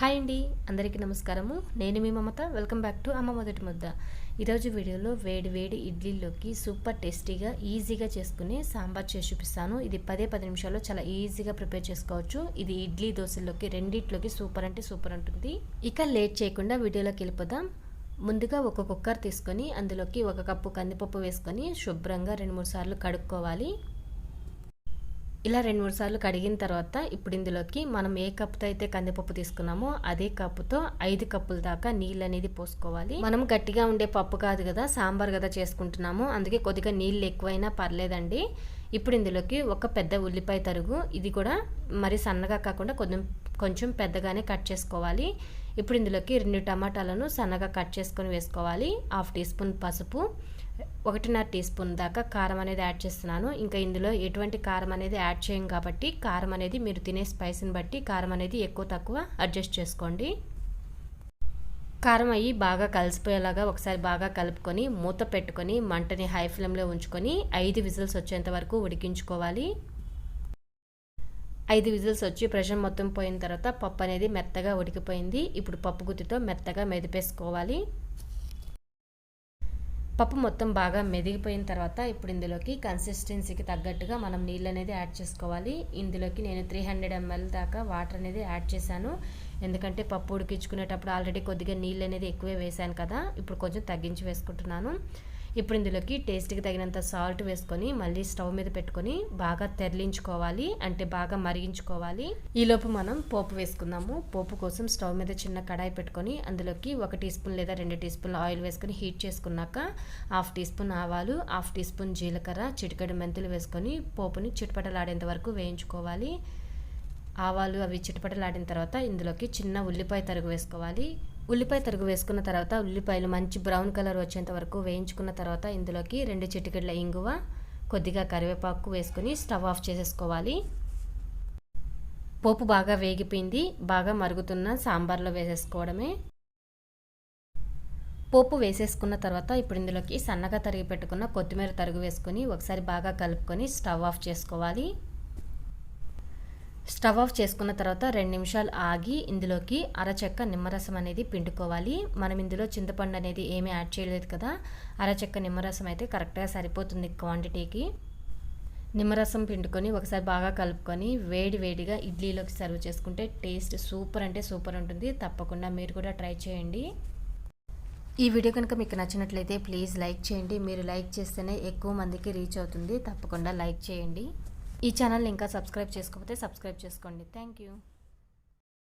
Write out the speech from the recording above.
Hi అండి అందరికీ నమస్కారము. నేను మీ Mamata welcome back to Amma Modati Mudda. ఈరోజు వీడియోలో వేడి వేడి ఇడ్లీలోకి సూపర్ టేస్టీగా ఈజీగా చేసుకుని సాంబార్ చేసి చూపిస్తాను. ఇది పదే పది నిమిషాల్లో చాలా ఈజీగా ప్రిపేర్ చేసుకోవచ్చు. ఇది ఇడ్లీ దోశల్లోకి రెండిట్లోకి సూపర్ అంటే సూపర్ ఉంటుంది. ఇక లేట్ చేయకుండా వీడియోలోకి వెళ్ళిపోదాం. ముందుగా ఒక కుక్కర్ తీసుకొని అందులోకి ఒక కప్పు కందిపప్పు వేసుకొని శుభ్రంగా రెండు మూడు సార్లు కడుక్కోవాలి. ఇలా రెండు మూడు సార్లు కడిగిన తర్వాత ఇప్పుడు ఇందులోకి మనం ఏ కప్పుతో అయితే కందిపప్పు తీసుకున్నామో అదే కప్పుతో ఐదు కప్పుల దాకా నీళ్ళు అనేది పోసుకోవాలి. మనం గట్టిగా ఉండే పప్పు కాదు కదా సాంబార్ కదా చేసుకుంటున్నాము. అందుకే కొద్దిగా నీళ్ళు ఎక్కువైనా పర్లేదండి. ఇప్పుడు ఇందులోకి ఒక పెద్ద ఉల్లిపాయ తరుగు ఇది కూడా మరి సన్నగా కాకుండా కొంచెం కొంచెం పెద్దగానే కట్ చేసుకోవాలి. ఇప్పుడు ఇందులోకి రెండు టమాటాలను సన్నగా కట్ చేసుకొని వేసుకోవాలి. హాఫ్ టీ స్పూన్ పసుపు. ఒకటిన్నర టీ స్పూన్ దాకా కారం అనేది యాడ్ చేస్తున్నాను. ఇంకా ఇందులో ఎటువంటి కారం అనేది యాడ్ చేయం కాబట్టి కారం అనేది మీరు తినే స్పైస్ని బట్టి కారం అనేది ఎక్కువ తక్కువ అడ్జస్ట్ చేసుకోండి. కారం అయ్యి బాగా కలిసిపోయేలాగా ఒకసారి బాగా కలుపుకొని మూత పెట్టుకొని మంటని హై ఫ్లేమ్లో ఉంచుకొని ఐదు విజిల్స్ వచ్చేంత వరకు ఉడికించుకోవాలి. ఐదు విజిల్స్ వచ్చి ప్రెషర్ మొత్తం పోయిన తర్వాత పప్పు అనేది మెత్తగా ఉడికిపోయింది. ఇప్పుడు పప్పు గుత్తితో మెత్తగా మెదిపేసుకోవాలి. పప్పు మొత్తం బాగా మెదిగిపోయిన తర్వాత ఇప్పుడు ఇందులోకి కన్సిస్టెన్సీకి తగ్గట్టుగా మనం నీళ్ళు అనేది యాడ్ చేసుకోవాలి. ఇందులోకి నేను త్రీ హండ్రెడ్ ఎంఎల్ దాకా వాటర్ అనేది యాడ్ చేశాను. ఎందుకంటే పప్పు ఉడికించుకునేటప్పుడు ఆల్రెడీ కొద్దిగా నీళ్ళు అనేది ఎక్కువే వేశాను కదా. ఇప్పుడు కొంచెం తగ్గించి వేసుకుంటున్నాను. ఇప్పుడు ఇందులోకి టేస్ట్కి తగినంత సాల్ట్ వేసుకొని మళ్ళీ స్టవ్ మీద పెట్టుకొని బాగా తెరలించుకోవాలి. అంటే బాగా మరిగించుకోవాలి. ఈలోపు మనం పోపు వేసుకుందాము. పోపు కోసం స్టవ్ మీద చిన్న కడాయి పెట్టుకొని అందులోకి ఒక టీ స్పూన్ లేదా రెండు టీ స్పూన్ల ఆయిల్ వేసుకొని హీట్ చేసుకున్నాక హాఫ్ టీ స్పూన్ ఆవాలు హాఫ్ టీ స్పూన్ జీలకర్ర చిటికడి మెంతులు వేసుకొని పోపుని చిటపటలాడేంత వరకు వేయించుకోవాలి. ఆవాలు అవి చిటపటలాడిన తర్వాత ఇందులోకి చిన్న ఉల్లిపాయ తరుగు వేసుకోవాలి. ఉల్లిపాయ తరుగు వేసుకున్న తర్వాత ఉల్లిపాయలు మంచి బ్రౌన్ కలర్ వచ్చేంత వరకు వేయించుకున్న తర్వాత ఇందులోకి రెండు చిటికెడ్ల ఇంగువ కొద్దిగా కరివేపాకు వేసుకొని స్టవ్ ఆఫ్ చేసేసుకోవాలి. పోపు బాగా వేగిపోయింది బాగా మరుగుతున్న సాంబార్లో వేసేసుకోవడమే. పోపు వేసేసుకున్న తర్వాత ఇప్పుడు ఇందులోకి సన్నగా తరిగి పెట్టుకున్న కొత్తిమీర తరుగు వేసుకొని ఒకసారి బాగా కలుపుకొని స్టవ్ ఆఫ్ చేసుకోవాలి. స్టవ్ ఆఫ్ చేసుకున్న తర్వాత రెండు నిమిషాలు ఆగి ఇందులోకి అరచెక్క నిమ్మరసం అనేది పిండుకోవాలి. మనం ఇందులో చింతపండు అనేది ఏమీ యాడ్ చేయలేదు కదా అరచెక్క నిమ్మరసం అయితే కరెక్ట్గా సరిపోతుంది క్వాంటిటీకి. నిమ్మరసం పిండుకొని ఒకసారి బాగా కలుపుకొని వేడి వేడిగా ఇడ్లీలోకి సర్వ్ చేసుకుంటే టేస్ట్ సూపర్ అంటే సూపర్ ఉంటుంది. తప్పకుండా మీరు కూడా ట్రై చేయండి. ఈ వీడియో కనుక మీకు నచ్చినట్లయితే ప్లీజ్ లైక్ చేయండి. మీరు లైక్ చేస్తేనే ఎక్కువ మందికి రీచ్ అవుతుంది. తప్పకుండా లైక్ చేయండి. ఈ ఛానల్ని ఇంకా సబ్స్క్రైబ్ చేసుకోకపోతే సబ్స్క్రైబ్ చేసుకోండి. Thank you.